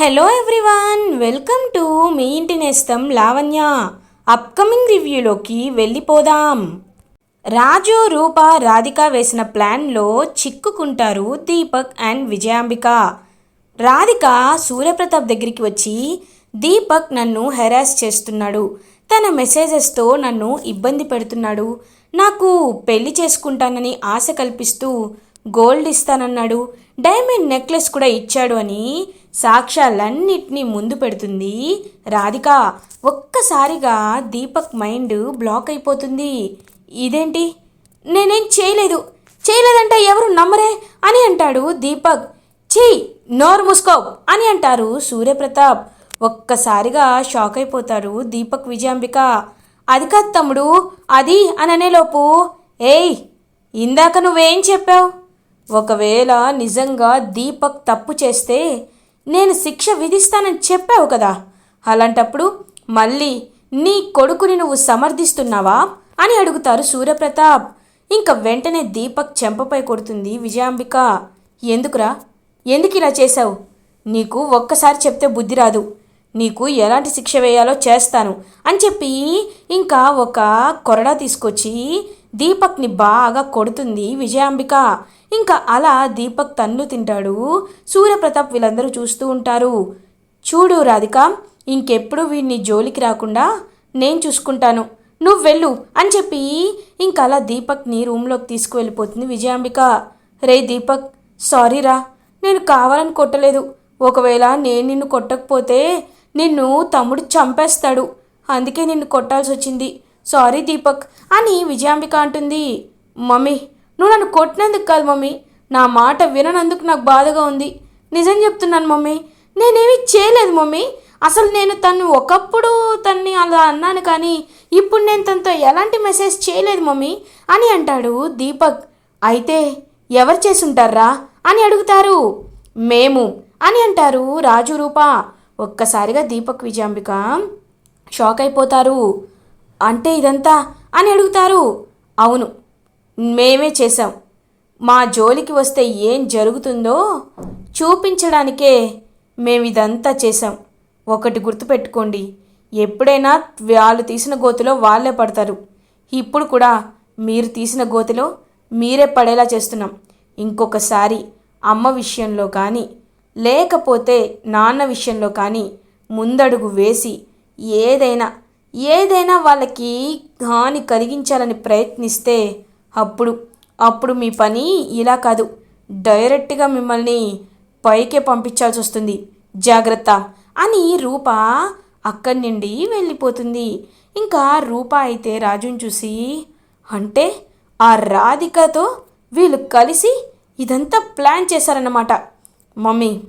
Hello everyone welcome to మీ ఇంటి నేస్తం లావణ్య. అప్కమింగ్ రివ్యూలోకి వెళ్ళిపోదాం. రాజు రూప రాధిక వేసిన ప్లాన్లో చిక్కుకుంటారు దీపక్ అండ్ విజయాంబిక. రాధిక సూర్యప్రతాప్ దగ్గరికి వచ్చి దీపక్ నన్ను హెరాస్ చేస్తున్నాడు. తన మెసేజెస్తో నన్ను ఇబ్బంది పెడుతున్నాడు. నాకు పెళ్ళి చేసుకుంటానని ఆశ కల్పిస్తూ గోల్డ్ ఇస్తానన్నాడు. డైమండ్ నెక్లెస్ కూడా ఇచ్చాడు అని సాక్ష్యాలన్నిటినీ ముందు పెడుతుంది రాధిక. ఒక్కసారిగా దీపక్ మైండ్ బ్లాక్ అయిపోతుంది. ఇదేంటి? నేనేం చేయలేదు. చేయలేదంటే ఎవరు నమ్మరే? అని అంటాడు దీపక్. చీ నోరు మూసుకో అని అంటారు సూర్యప్రతాప్. ఒక్కసారిగా షాక్ అయిపోతారు దీపక్ విజయాంబిక. అది కాదు తమ్ముడు అది అననేలోపు ఏయ్ ఇందాక నువ్వేం చెప్పావు? ఒకవేళ నిజంగా దీపక్ తప్పు చేస్తే నేను శిక్ష విధిస్తానని చెప్పావు కదా. అలాంటప్పుడు మళ్ళీ నీ కొడుకుని నువ్వు సమర్థిస్తున్నావా? అని అడుగుతారు సూర్యప్రతాప్. ఇంకా వెంటనే దీపక్ చెంపపై కొడుతుంది విజయాంబిక. ఎందుకురా? ఎందుకు ఇలా చేశావు? నీకు ఒక్కసారి చెప్తే బుద్ధి రాదు. నీకు ఎలాంటి శిక్ష వేయాలో చేస్తాను అని చెప్పి ఇంకా ఒక కొరడా తీసుకొచ్చి దీపక్ని బాగా కొడుతుంది విజయాంబిక. ఇంకా అలా దీపక్ తన్ను తింటాడు. సూర్యప్రతాప్ వీళ్ళందరూ చూస్తూ ఉంటారు. చూడు రాధిక ఇంకెప్పుడు వీడిని జోలికి రాకుండా నేను చూసుకుంటాను. నువ్వు వెళ్ళు అని చెప్పి ఇంకా అలా దీపక్ని రూమ్లోకి తీసుకువెళ్ళిపోతుంది విజయాంబిక. రే దీపక్ సారీరా నేను కావాలని కొట్టలేదు. ఒకవేళ నేను నిన్ను కొట్టకపోతే నిన్ను తమ్ముడు చంపేస్తాడు. అందుకే నిన్ను కొట్టాల్సి వచ్చింది సారీ దీపక్ అని విజయాంబిక అంటుంది. మమ్మీ నువ్వు నన్ను కొట్టినందుకు కాదు మమ్మీ. నా మాట విననందుకు నాకు బాధగా ఉంది. నిజం చెప్తున్నాను మమ్మీ. నేనేమీ చేయలేదు మమ్మీ. అసలు నేను తను ఒకప్పుడు తన్ని అలా అన్నాను కానీ ఇప్పుడు నేను తనతో ఎలాంటి మెసేజ్ చేయలేదు మమ్మీ అని అంటాడు దీపక్. అయితే ఎవరు చేసుంటారా? అని అడుగుతారు. మేము అని అంటారు రాజు రూప. ఒక్కసారిగా దీపక్ విజయాంబిక షాక్ అయిపోతారు. అంటే ఇదంతా అని అడుగుతారు. అవును మేమే చేశాం. మా జోలికి వస్తే ఏం జరుగుతుందో చూపించడానికే మేము ఇదంతా చేశాం. ఒకటి గుర్తుపెట్టుకోండి ఎప్పుడైనా వాళ్ళు తీసిన గోతిలో వాళ్ళే పడతారు. ఇప్పుడు కూడా మీరు తీసిన గోతిలో మీరే పడేలా చేస్తున్నాం. ఇంకొకసారి అమ్మ విషయంలో కానీ లేకపోతే నాన్న విషయంలో కానీ ముందడుగు వేసి ఏదైనా ఏదైనా వాళ్ళకి హాని కలిగించాలని ప్రయత్నిస్తే అప్పుడు అప్పుడు మీ పని ఇలా కాదు. డైరెక్ట్గా మిమ్మల్ని పైకే పంపించాల్సి వస్తుంది. జాగ్రత్త అని రూప అక్కడి నుండి వెళ్ళిపోతుంది. ఇంకా రూప అయితే రాజుని చూసి అంటే ఆ రాధికతో వీళ్ళు కలిసి ఇదంతా ప్లాన్ చేశారన్నమాట. మమ్మీ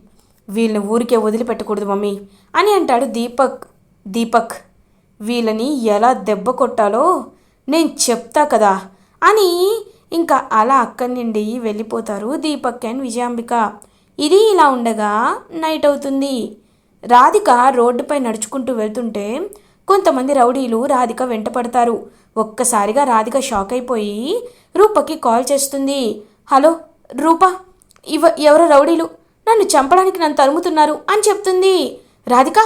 వీళ్ళని ఊరికే వదిలిపెట్టకూడదు మమ్మీ అని అంటాడు దీపక్ దీపక్. వీళ్ళని ఎలా దెబ్బ కొట్టాలో నేను చెప్తా కదా అని ఇంకా అలా అక్కడి నుండి వెళ్ళిపోతారు దీపక్ అండ్ విజయాంబిక. ఇది ఇలా ఉండగా నైట్ అవుతుంది. రాధిక రోడ్డుపై నడుచుకుంటూ వెళ్తుంటే కొంతమంది రౌడీలు రాధిక వెంట పడతారు. ఒక్కసారిగా రాధిక షాక్ అయిపోయి రూపకి కాల్ చేస్తుంది. హలో రూప ఇవ ఎవరో రౌడీలు? నన్ను చంపడానికి నన్ను తరుముతున్నారు అని చెప్తుంది. రాధిక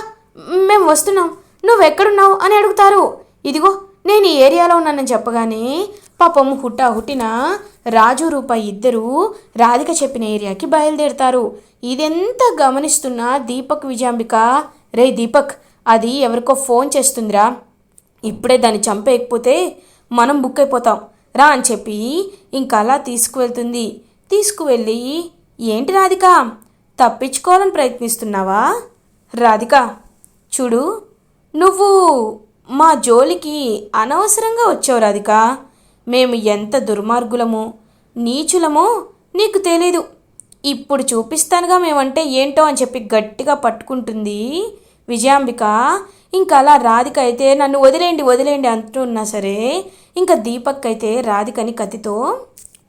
మేము వస్తున్నాం. నువ్వు ఎక్కడున్నావు అని అడుగుతారు. ఇదిగో నేను ఈ ఏరియాలో ఉన్నానని చెప్పగానే పాపం హుట్టా హుట్టిన రాజు రూప ఇద్దరు రాధిక చెప్పిన ఏరియాకి బయలుదేరుతారు. ఇదెంత గమనిస్తున్న దీపక్ విజయాంబిక రే దీపక్ అది ఎవరికో ఫోన్ చేస్తుందిరా. ఇప్పుడే దాన్ని చంపేయకపోతే మనం బుక్ అయిపోతాం. రా అని చెప్పి ఇంకా అలా తీసుకువెళ్తుంది. తీసుకువెళ్ళి ఏంటి రాధిక తప్పించుకోవాలని ప్రయత్నిస్తున్నావా? రాధిక చూడు నువ్వు మా జోలికి అనవసరంగా వచ్చావు రాధిక. మేము ఎంత దుర్మార్గులమో నీచులమో నీకు తెలీదు. ఇప్పుడు చూపిస్తానుగా మేమంటే ఏంటో అని చెప్పి గట్టిగా పట్టుకుంటుంది విజయాంబిక. ఇంకా అలా రాధిక అయితే నన్ను వదిలేయండి వదిలేయండి అంటున్నా సరే ఇంకా దీపక్ అయితే రాధికని కత్తితో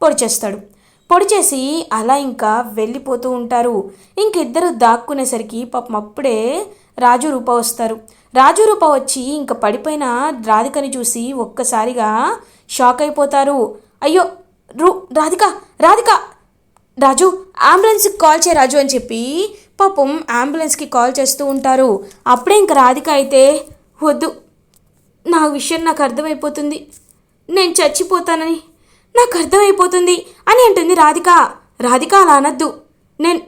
పొడిచేస్తాడు పొడిచేసి అలా ఇంకా వెళ్ళిపోతూ ఉంటారు. ఇంకిద్దరు దాక్కునేసరికి పాపం అప్పుడే రాజు రూప వస్తారు. రాజు రూప వచ్చి ఇంకా పడిపోయిన రాధికని చూసి ఒక్కసారిగా షాక్ అయిపోతారు. అయ్యో రూ రాధిక రాధిక! రాజు అంబులెన్స్కి కాల్ చేయ రాజు అని చెప్పి పాపం అంబులెన్స్కి కాల్ చేస్తూ ఉంటారు. అప్పుడే ఇంక రాధిక అయితే వద్దు నా విషయం నాకు అర్థమైపోతుంది. నేను చచ్చిపోతానని నాకు అర్థమైపోతుంది అని అంటుంది రాధిక. రాధిక అలా అనద్దు. నేను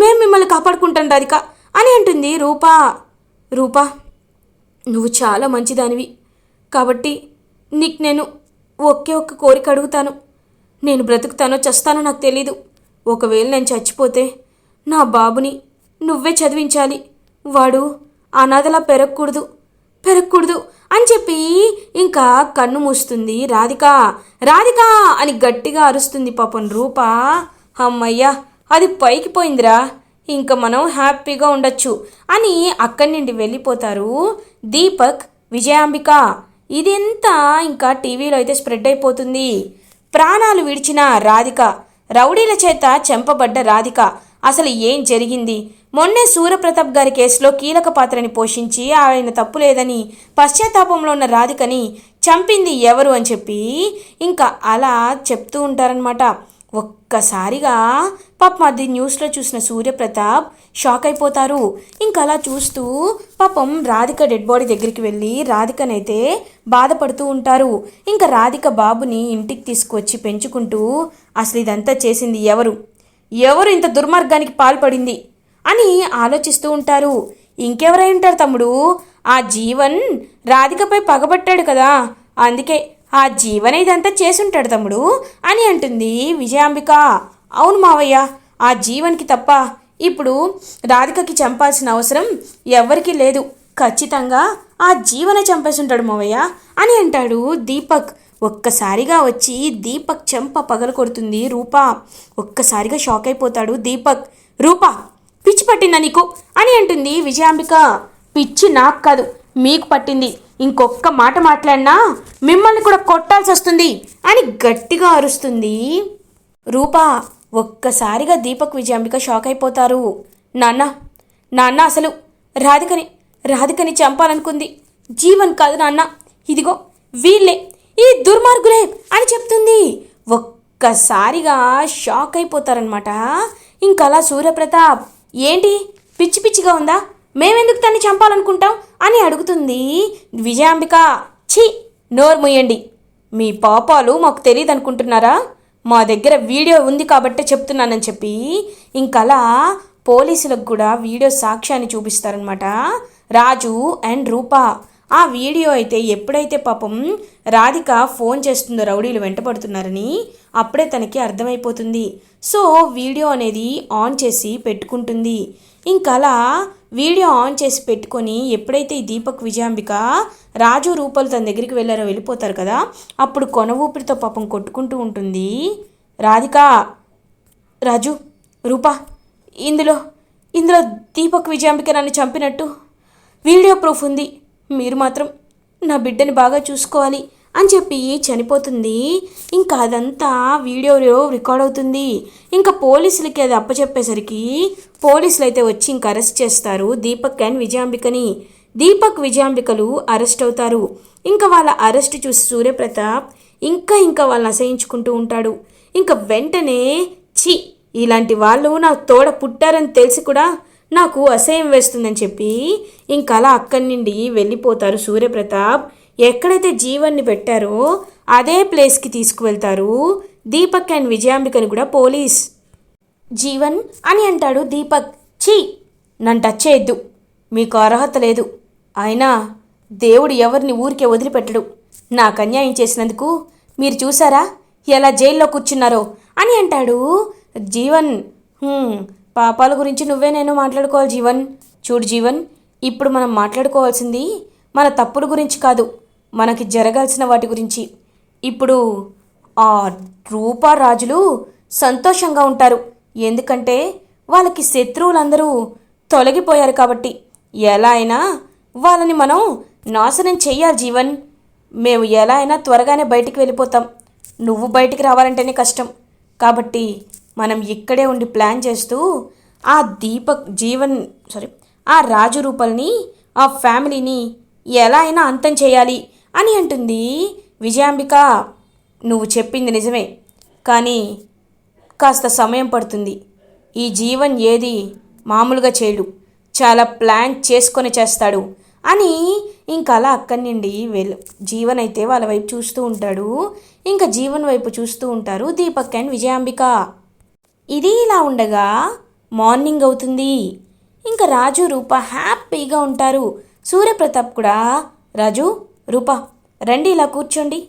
మేము మిమ్మల్ని కాపాడుకుంటాను రాధిక అని అంటుంది రూపా. రూపా నువ్వు చాలా మంచిదానివి. కాబట్టి నీకు నేను ఒకే ఒక్క కోరిక అడుగుతాను. నేను బ్రతుకుతానో చస్తానో నాకు తెలీదు. ఒకవేళ నేను చచ్చిపోతే నా బాబుని నువ్వే చదివించాలి. వాడు అనాథలా పెరగకూడదు. పెరగకూడదు అని చెప్పి ఇంకా కన్ను మూస్తుంది రాధిక. రాధిక అని గట్టిగా అరుస్తుంది పాపం రూప. అమ్మయ్యా అది పైకి పోయిందిరా. ఇంకా మనం హ్యాపీగా ఉండొచ్చు అని అక్కడి నుండి వెళ్ళిపోతారు దీపక్ విజయాంబిక. ఇదంతా ఇంకా టీవీలో అయితే స్ప్రెడ్ అయిపోతుంది. ప్రాణాలు విడిచిన రాధిక రౌడీల చేత చెంపబడ్డ రాధిక. అసలు ఏం జరిగింది? మొన్నే సూర్యప్రతాప్ గారి కేసులో కీలక పాత్రని పోషించి ఆయన తప్పు లేదని పశ్చాత్తాపంలో ఉన్న రాధికని చంపింది ఎవరు అని చెప్పి ఇంకా అలా చెప్తూ ఉంటారనమాట ఒక్కసారిగా పాపం అది న్యూస్లో చూసిన సూర్యప్రతాప్ షాక్ అయిపోతారు. ఇంకా అలా చూస్తూ పాపం రాధిక డెడ్ బాడీ దగ్గరికి వెళ్ళి రాధికనైతే బాధపడుతూ ఉంటారు. ఇంకా రాధిక బాబుని ఇంటికి తీసుకొచ్చి పెంచుకుంటూ అసలు ఇదంతా చేసింది ఎవరు? ఎవరు ఇంత దుర్మార్గానికి పాల్పడింది? అని ఆలోచిస్తూ ఉంటారు. ఇంకెవరై ఉంటారు తమ్ముడు? ఆ జీవన్ రాధికపై పగబట్టాడు కదా. అందుకే ఆ జీవన ఇదంతా చేసుంటాడు తమ్ముడు అని అంటుంది విజయాంబిక. అవును మావయ్య ఆ జీవన్కి తప్ప ఇప్పుడు రాధికకి చంపాల్సిన అవసరం ఎవ్వరికీ లేదు. ఖచ్చితంగా ఆ జీవన చంపేసుంటాడు మావయ్య అని అంటాడు దీపక్. ఒక్కసారిగా వచ్చి దీపక్ చెంప పగల కొడుతుంది రూపా. ఒక్కసారిగా షాక్ అయిపోతాడు దీపక్. రూపా పిచ్చి పట్టిందా నీకు? అని అంటుంది విజయాంబిక. పిచ్చి నాకు కాదు. మీకు పట్టింది. ఇంకొక్క మాట మాట్లాడినా మిమ్మల్ని కూడా కొట్టాల్సి వస్తుంది అని గట్టిగా అరుస్తుంది. రూపా ఒక్కసారిగా దీపక్ విజయాంబిక షాక్ అయిపోతారు. నాన్న నాన్న అసలు రాధికని రాధికని చంపాలనుకుంది. జీవన్ కాదు నాన్న. ఇదిగో వీళ్ళే ఈ దుర్మార్గులే అని చెప్తుంది. ఒక్కసారిగా షాక్ అయిపోతారనమాట ఇంకలా సూర్యప్రతాప్ ఏంటి? పిచ్చి పిచ్చిగా ఉందా? మేమెందుకు తన్ని చంపాలనుకుంటాం? అని అడుగుతుంది విజయాంబిక. ఛీ నోరు ముయ్యండి మీ పాపాలు మాకు తెలియదు అనుకుంటున్నారా మా దగ్గర వీడియో ఉంది కాబట్టే చెప్తున్నానని చెప్పి ఇంకలా పోలీసులకు కూడా వీడియో సాక్ష్యాన్ని చూపిస్తారనమాట రాజు అండ్ రూపా. ఆ వీడియో అయితే ఎప్పుడైతే పాపం రాధిక ఫోన్ చేస్తుందో రౌడీలు వెంటపడుతున్నారని అప్పుడే తనకి అర్థమైపోతుంది. సో వీడియో అనేది ఆన్ చేసి పెట్టుకుంటుంది. ఇంకలా వీడియో ఆన్ చేసి పెట్టుకొని ఎప్పుడైతే ఈ దీపక్ విజయాంబిక రాజు రూపాలు తన దగ్గరికి వెళ్ళారో వెళ్ళిపోతారు కదా అప్పుడు కొన ఊపిరితో పాపం కొట్టుకుంటూ ఉంటుంది. రాధిక రాజు రూపా ఇందులో ఇందులో దీపక్ విజయాంబిక నన్ను చంపినట్టు. వీడియో ప్రూఫ్ ఉంది. మీరు మాత్రం నా బిడ్డని బాగా చూసుకోవాలి అని చెప్పి చనిపోతుంది. ఇంకా అదంతా వీడియోలో రికార్డ్ అవుతుంది. ఇంకా పోలీసులకి అది అప్పచెప్పేసరికి పోలీసులు అయితే వచ్చి ఇంకా అరెస్ట్ చేస్తారు దీపక్ అండ్ విజయాంబికని. దీపక్ విజయాంబికలు అరెస్ట్ అవుతారు. ఇంకా వాళ్ళ అరెస్ట్ చూసి సూర్యప్రతాప్ ఇంకా ఇంకా వాళ్ళని అసహించుకుంటూ ఉంటాడు. ఇంకా వెంటనే ఛీ ఇలాంటి వాళ్ళు నా తోడ పుట్టారని తెలిసి కూడా నాకు అసహ్యం వేస్తుందని చెప్పి ఇంకలా అలా అక్కడి నుండి వెళ్ళిపోతారు సూర్యప్రతాప్. ఎక్కడైతే జీవన్ని పెట్టారో అదే ప్లేస్కి తీసుకువెళ్తారు దీపక్ అండ్ విజయాంబికని కూడా పోలీస్. జీవన్ అని అంటాడు దీపక్. చీ నన్ను టచ్ చేయొద్దు. మీకు అర్హత లేదు. అయినా దేవుడు ఎవరిని ఊరికే వదిలిపెట్టడు. నాకు అన్యాయం చేసినందుకు మీరు చూసారా? ఎలా జైల్లో కూర్చున్నారో అని అంటాడు జీవన్. పాపాల గురించి నువ్వే నేను మాట్లాడుకోవాలి జీవన్. చూడు జీవన్ ఇప్పుడు మనం మాట్లాడుకోవాల్సింది మన తప్పుల గురించి కాదు మనకి జరగాల్సిన వాటి గురించి. ఇప్పుడు ఆ రూపా రాజులు సంతోషంగా ఉంటారు. ఎందుకంటే వాళ్ళకి శత్రువులందరూ తొలగిపోయారు కాబట్టి. ఎలా అయినా వాళ్ళని మనం నాశనం చెయ్యాలి జీవన్. మేము ఎలా అయినా త్వరగానే బయటికి వెళ్ళిపోతాం. నువ్వు బయటికి రావాలంటేనే కష్టం. కాబట్టి మనం ఇక్కడే ఉండి ప్లాన్ చేస్తూ ఆ దీపక్ జీవన్ సారీ ఆ రాజు రూపల్ని ఆ ఫ్యామిలీని ఎలా అయినా అంతం చేయాలి అని అంటుంది. విజయాంబిక నువ్వు చెప్పింది నిజమే కానీ కాస్త సమయం పడుతుంది. ఈ జీవన్ ఏది మామూలుగా చేయడు చాలా ప్లాన్ చేసుకొని చేస్తాడు అని ఇంకా అలా అక్కడి నుండి వెల్ జీవన్ అయితే వాళ్ళ వైపు చూస్తూ ఉంటాడు. ఇంకా జీవన్ వైపు చూస్తూ ఉంటారు దీపక్ అండ్ విజయాంబిక. ఇది ఇలా ఉండగా మార్నింగ్ అవుతుంది. ఇంకా రాజు రూప హ్యాపీగా ఉంటారు. సూర్యప్రతాప్ కూడా రాజు రూప రండి ఇలా కూర్చోండి.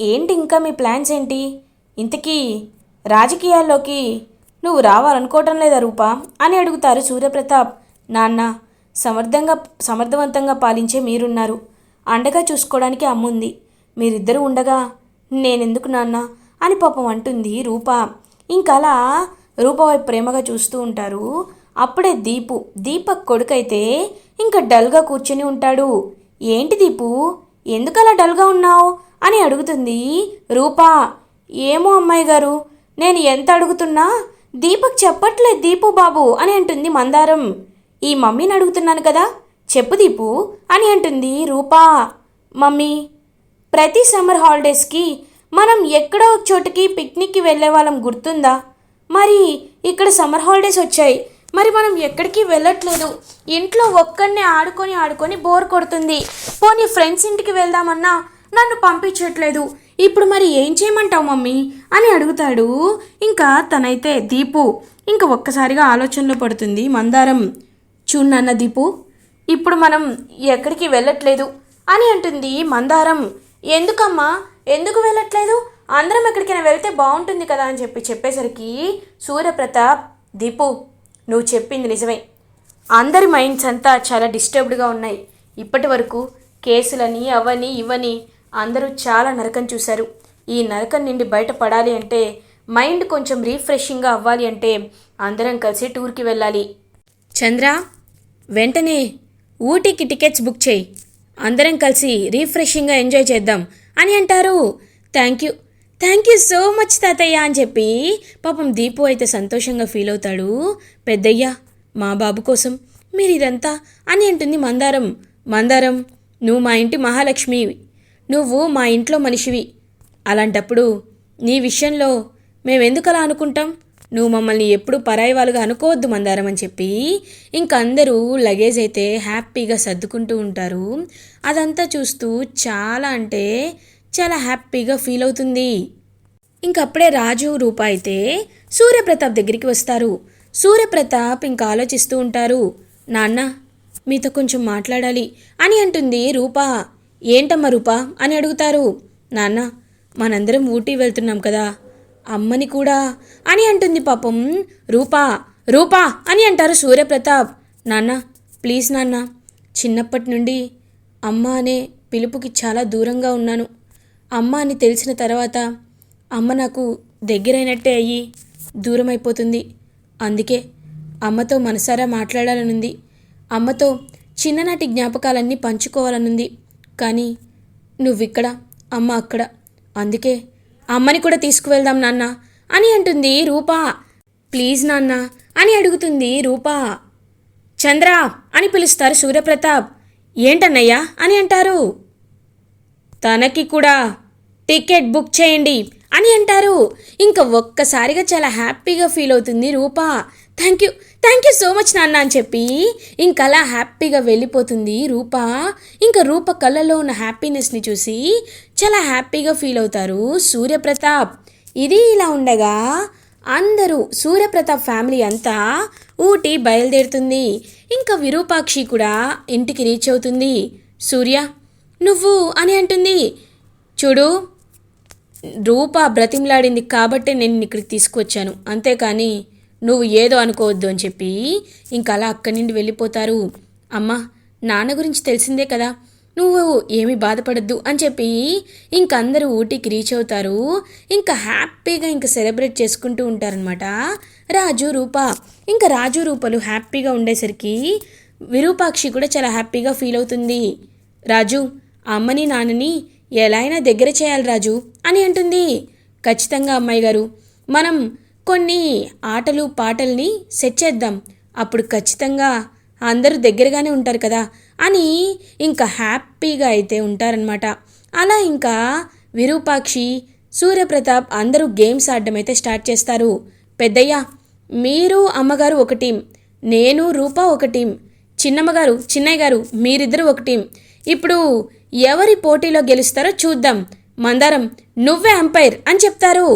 ఏంటి ఇంకా మీ ప్లాన్స్ ఏంటి? ఇంతకీ రాజకీయాల్లోకి నువ్వు రావాలనుకోవటం లేదా రూప? అని అడుగుతారు సూర్యప్రతాప్. నాన్న సమర్థంగా సమర్థవంతంగా పాలించే మీరున్నారు. అండగా చూసుకోవడానికి అమ్ముంది. మీరిద్దరూ ఉండగా నేనెందుకు నాన్న? అని పాపం అంటుంది రూప. ఇంకా అలా వైపు ప్రేమగా చూస్తూ ఉంటారు. అప్పుడే దీపు దీపక్ కొడుకైతే ఇంకా డల్గా కూర్చుని ఉంటాడు. ఏంటి దీపు? ఎందుకలా డల్గా ఉన్నావు? అని అడుగుతుంది రూపా. ఏమో అమ్మాయి గారు నేను ఎంత అడుగుతున్నా? దీపక్ చెప్పట్లేదు దీపు బాబు అని అంటుంది మందారం. ఈ మమ్మీని అడుగుతున్నాను కదా? చెప్పు దీపు అని అంటుంది రూపా. మమ్మీ ప్రతి సమ్మర్ హాలిడేస్కి మనం ఎక్కడో ఒక చోటుకి పిక్నిక్కి వెళ్ళే వాళ్ళం గుర్తుందా? మరి ఇక్కడ సమ్మర్ హాలిడేస్ వచ్చాయి. మరి మనం ఎక్కడికి వెళ్ళట్లేదు. ఇంట్లో ఒక్కడినే ఆడుకొని ఆడుకొని బోర్ కొడుతుంది. పోనీ ఫ్రెండ్స్ ఇంటికి వెళ్దామన్నా నన్ను పంపించట్లేదు. ఇప్పుడు మరి ఏం చేయమంటావు మమ్మీ? అని అడుగుతాడు. ఇంకా తనైతే దీపు ఇంకా ఒక్కసారిగా ఆలోచనలో పడుతుంది మందారం. చూడన్న దీపు ఇప్పుడు మనం ఎక్కడికి వెళ్ళట్లేదు అని అంటుంది మందారం. ఎందుకమ్మా? ఎందుకు వెళ్ళట్లేదు? అందరం ఎక్కడికైనా వెళ్తే బాగుంటుంది కదా అని చెప్పి చెప్పేసరికి సూర్యప్రతాప్ దీపు నువ్వు చెప్పింది నిజమే. అందరి మైండ్స్ అంతా చాలా డిస్టర్బ్డ్గా ఉన్నాయి. ఇప్పటి వరకు కేసులని అవని ఇవని అందరూ చాలా నరకం చూశారు. ఈ నరకం నుండి బయటపడాలి అంటే మైండ్ కొంచెం రీఫ్రెషింగ్గా అవ్వాలి అంటే అందరం కలిసి టూర్కి వెళ్ళాలి. చంద్ర వెంటనే ఊటీకి టికెట్స్ బుక్ చేయి. అందరం కలిసి రీఫ్రెషింగ్గా ఎంజాయ్ చేద్దాం. అని అంటారు. Thank you. Thank you so much తాతయ్య అని చెప్పి పాపం దీపు అయితే సంతోషంగా ఫీల్ అవుతాడు. పెద్దయ్య మా బాబు కోసం మీరు ఇదంతా అని అంటుంది మందారం. మందారం నువ్వు మా ఇంటి మహాలక్ష్మి నువ్వు మా ఇంట్లో మనిషివి. అలాంటప్పుడు నీ విషయంలో మేమెందుకు అలా అనుకుంటాం? నువ్వు మమ్మల్ని ఎప్పుడు పరాయి వాళ్ళుగా అనుకోవద్దు మందారం అని చెప్పి ఇంక అందరూ లగేజ్ అయితే హ్యాపీగా సర్దుకుంటూ ఉంటారు. అదంతా చూస్తూ చాలా అంటే చాలా హ్యాపీగా ఫీల్ అవుతుంది. ఇంకప్పుడే రాజు రూప అయితే సూర్యప్రతాప్ దగ్గరికి వస్తారు. సూర్యప్రతాప్ ఇంకా ఆలోచిస్తూ ఉంటారు నాన్న మీతో కొంచెం మాట్లాడాలి అని అంటుంది రూప. ఏంటమ్మా రూప? అని అడుగుతారు. నాన్న మనందరం ఊటీ వెళ్తున్నాం కదా అమ్మని కూడా అని అంటుంది పాపం రూపా. రూపా అని అంటారు సూర్యప్రతాప్. నాన్న ప్లీజ్ నాన్న చిన్నప్పటి నుండి అమ్మ అనే పిలుపుకి చాలా దూరంగా ఉన్నాను. అమ్మ అని తెలిసిన తర్వాత అమ్మ నాకు దగ్గరైనట్టే అయ్యి దూరం అయిపోతుంది అందుకే అమ్మతో మనసారా మాట్లాడాలనుంది. అమ్మతో చిన్ననాటి జ్ఞాపకాలన్నీ పంచుకోవాలనుంది. కానీ నువ్విక్కడ అమ్మ అక్కడ. అందుకే అమ్మని కూడా తీసుకువెళ్దాం నాన్న అని అంటుంది రూపా. ప్లీజ్ నాన్న అని అడుగుతుంది రూపా. చంద్ర అని పిలుస్తారు సూర్యప్రతాప్. ఏంటన్నయ్యా అని అంటారు. తనకి కూడా టికెట్ బుక్ చేయండి అని అంటారు. ఇంకా ఒక్కసారిగా చాలా హ్యాపీగా ఫీల్ అవుతుంది Rupa. Thank you thank you so much నాన్న అని చెప్పి ఇంకా అలా హ్యాపీగా వెళ్ళిపోతుంది రూప. ఇంకా రూప కళ్ళలో ఉన్న హ్యాపీనెస్ని చూసి చాలా హ్యాపీగా ఫీల్ అవుతారు సూర్యప్రతాప్. ఇది ఇలా ఉండగా అందరూ సూర్యప్రతాప్ ఫ్యామిలీ అంతా ఊటీ బయలుదేరుతుంది. ఇంకా విరూపాక్షి కూడా ఇంటికి రీచ్ అవుతుంది. సూర్య నువ్వు అని అంటుంది. చూడు రూప బ్రతిమలాడింది కాబట్టి నేను ఇక్కడికి తీసుకొచ్చాను. అంతేకాని నువ్వు ఏదో అనుకోవద్దు అని చెప్పి ఇంకా అలా అక్కడి నుండి వెళ్ళిపోతారు. అమ్మా నాన్న గురించి తెలిసిందే కదా. నువ్వు ఏమి బాధపడద్దు అని చెప్పి ఇంక అందరూ ఊటీకి రీచ్ అవుతారు. ఇంకా హ్యాపీగా ఇంకా సెలబ్రేట్ చేసుకుంటూ ఉంటారనమాట రాజు రూప. ఇంకా రాజు రూపలు హ్యాపీగా ఉండేసరికి విరూపాక్షి కూడా చాలా హ్యాపీగా ఫీల్ అవుతుంది. రాజు అమ్మని నాన్నని ఎలా అయినా దగ్గర చేయాలి రాజు అని అంటుంది. ఖచ్చితంగా అమ్మాయి గారు మనం కొన్ని ఆటలు పాటల్ని సెట్ చేద్దాం. అప్పుడు ఖచ్చితంగా అందరూ దగ్గరగానే ఉంటారు కదా. అని ఇంకా హ్యాపీగా అయితే ఉంటారనమాట అలా ఇంకా విరూపాక్షి సూర్యప్రతాప్ అందరూ గేమ్స్ ఆడడం అయితే స్టార్ట్ చేస్తారు. పెద్దయ్య మీరు అమ్మగారు ఒక టీం నేను రూపా ఒక టీం చిన్నమ్మగారు చిన్నయ్య గారు మీరిద్దరూ ఒక టీం. ఇప్పుడు ఎవరి పోటీలో గెలుస్తారో చూద్దాం. మందారం నువ్వే అంపైర్ అని చెప్తారు.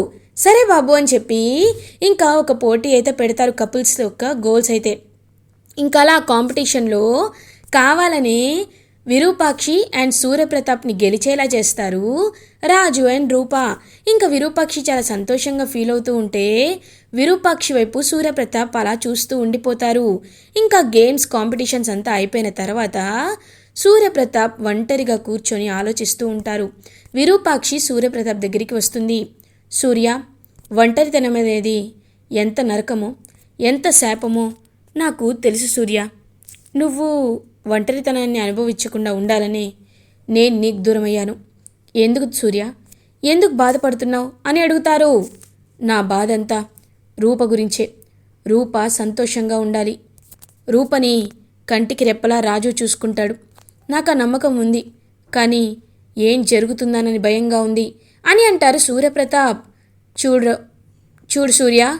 సరే బాబు అని చెప్పి ఇంకా ఒక పోటీ అయితే పెడతారు కపుల్స్ యొక్క గోల్స్ అయితే. ఇంకా అలా కాంపిటీషన్లో కావాలని విరూపాక్షి అండ్ సూర్యప్రతాప్ని గెలిచేలా చేస్తారు. రాజు అండ్ రూప. ఇంకా విరూపాక్షి చాలా సంతోషంగా ఫీల్ అవుతూ ఉంటే విరూపాక్షి వైపు సూర్యప్రతాప్ అలా చూస్తూ ఉండిపోతారు. ఇంకా గేమ్స్ కాంపిటీషన్స్ అంతా అయిపోయిన తర్వాత సూర్యప్రతాప్ ఒంటరిగా కూర్చొని ఆలోచిస్తూ ఉంటారు. విరూపాక్షి సూర్యప్రతాప్ దగ్గరికి వస్తుంది. సూర్య ఒంటరితనం అనేది ఎంత నరకమో ఎంత శాపమో నాకు తెలుసు సూర్య. నువ్వు ఒంటరితనాన్ని అనుభవించకుండా ఉండాలని నేను నీకు దూరమయ్యాను. ఎందుకు సూర్య? ఎందుకు బాధపడుతున్నావు అని అడుగుతారు. నా బాధంతా రూప గురించే. రూప సంతోషంగా ఉండాలి. రూపని కంటికి రెప్పలా రాజు చూసుకుంటాడు. నాకు ఆ నమ్మకం ఉంది. కానీ ఏం జరుగుతుందానని భయంగా ఉంది అని అంటారు సూర్యప్రతాప్. చూడు చూడు సూర్య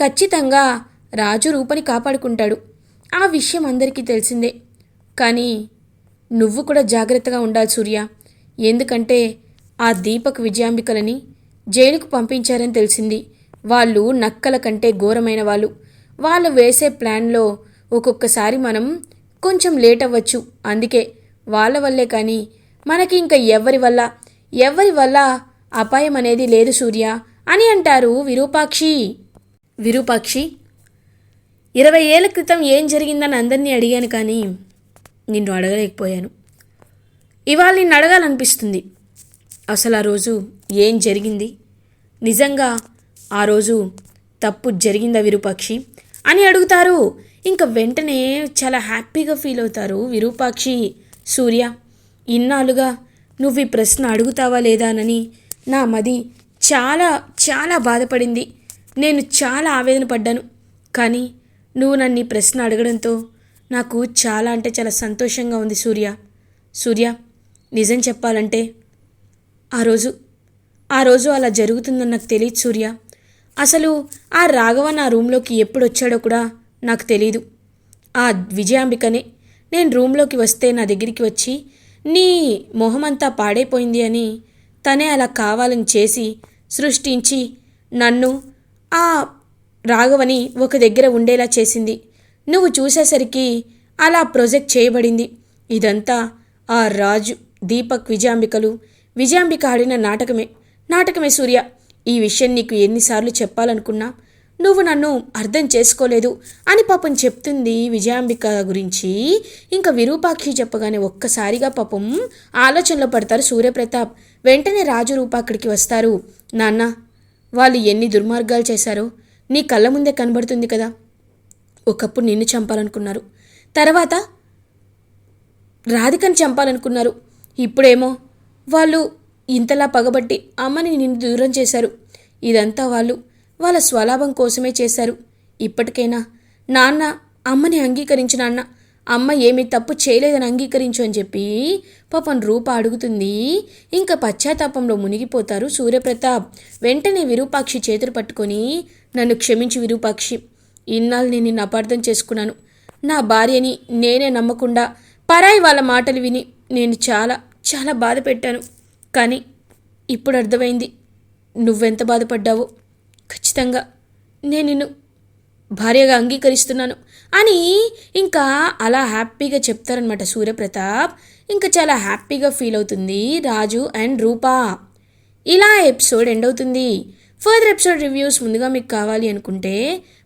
ఖచ్చితంగా రాజు రూపని కాపాడుకుంటాడు. ఆ విషయం అందరికీ తెలిసిందే. కానీ నువ్వు కూడా జాగ్రత్తగా ఉండాలి సూర్య. ఎందుకంటే ఆ దీపక్ విజయాంబికలని జైలుకు పంపించారని తెలిసింది. వాళ్ళు నక్కల కంటే ఘోరమైన వాళ్ళు. వాళ్ళు వేసే ప్లాన్లో ఒక్కొక్కసారి మనం కొంచెం లేట్ అవ్వచ్చు. అందుకే వాళ్ళ వల్లే కానీ మనకి ఇంకా ఎవరి వల్ల? ఎవరి వల్ల అపాయం అనేది లేదు సూర్య అని అంటారు విరూపాక్షి. విరూపాక్షి ఇరవై ఏళ్ళ క్రితం ఏం జరిగిందని అందరినీ అడిగాను కానీ నిన్ను అడగలేకపోయాను. ఇవాళ నిన్ను అడగాలనిపిస్తుంది. అసలు ఆ రోజు ఏం జరిగింది? నిజంగా ఆ రోజు తప్పు జరిగిందా విరూపాక్షి? అని అడుగుతారు. ఇంకా వెంటనే చాలా హ్యాపీగా ఫీల్ అవుతారు విరూపాక్షి. సూర్య ఇన్నాళ్ళుగా నువ్వు ఈ ప్రశ్న అడుగుతావా లేదానని నా మది చాలా చాలా బాధపడింది. నేను చాలా ఆవేదన పడ్డాను. కానీ నువ్వు నన్ను ఈ ప్రశ్న అడగడంతో నాకు చాలా అంటే చాలా సంతోషంగా ఉంది సూర్య. సూర్య నిజం చెప్పాలంటే ఆ రోజు ఆ రోజు అలా జరుగుతుందని నాకు తెలియదు సూర్య. అసలు ఆ రాఘవ నా రూమ్లోకి ఎప్పుడు వచ్చాడో కూడా నాకు తెలీదు. ఆ విజయాంబికనే నేను రూమ్లోకి వస్తే నా దగ్గరికి వచ్చి నీ మొహమంతా పాడైపోయింది అని తనే అలా కావాలని చేసి సృష్టించి నన్ను ఆ రాఘవని ఒక దగ్గర ఉండేలా చేసింది. నువ్వు చూసేసరికి అలా ప్రొజెక్ట్ చేయబడింది. ఇదంతా ఆ రాజు దీపక్ విజయాంబికలు విజయాంబిక ఆడిన నాటకమే. నాటకమే సూర్య. ఈ విషయం నీకు ఎన్నిసార్లు చెప్పాలనుకున్నా నువ్వు నన్ను అర్థం చేసుకోలేదు అని పాపం చెప్తుంది విజయాంబిక గురించి. ఇంకా విరూపాక్షి చెప్పగానే ఒక్కసారిగా పాపం ఆలోచనలో పడతారు సూర్యప్రతాప్. వెంటనే రాజు రూప అక్కడికి వస్తారు. నాన్న వాళ్ళు ఎన్ని దుర్మార్గాలు చేశారో నీ కళ్ళ ముందే కనబడుతుంది కదా. ఒకప్పుడు నిన్ను చంపాలనుకున్నారు. తర్వాత రాధికని చంపాలనుకున్నారు. ఇప్పుడేమో వాళ్ళు ఇంతలా పగబట్టి అమ్మని నిన్ను దూరం చేశారు. ఇదంతా వాళ్ళు వాళ్ళ స్వలాభం కోసమే చేశారు. ఇప్పటికైనా నాన్న అమ్మని అంగీకరించిన అన్న అమ్మ ఏమీ తప్పు చేయలేదని అంగీకరించు అని చెప్పి పాపం రూప అడుగుతుంది. ఇంకా పశ్చాత్తాపంలో మునిగిపోతారు సూర్యప్రతాప్. వెంటనే విరూపాక్షి చేతులు పట్టుకొని నన్ను క్షమించి విరూపాక్షి ఇన్నాళ్ళు నేను నిన్ను అపార్థం చేసుకున్నాను. నా భార్యని నేనే నమ్మకుండా పరాయి వాళ్ళ మాటలు విని నేను చాలా చాలా బాధ పెట్టాను. కానీ ఇప్పుడు అర్థమైంది. నువ్వెంత బాధపడ్డావో? ఖచ్చితంగా నేను నిన్ను భార్యగా అంగీకరిస్తున్నాను అని ఇంకా అలా హ్యాపీగా చెప్తారనమాట సూర్యప్రతాప్. ఇంకా చాలా హ్యాపీగా ఫీల్ అవుతుంది రాజు అండ్ రూపా. ఇలా ఎపిసోడ్ ఎండ్ అవుతుంది. ఫర్దర్ ఎపిసోడ్ రివ్యూస్ ముందుగా మీకు కావాలి అనుకుంటే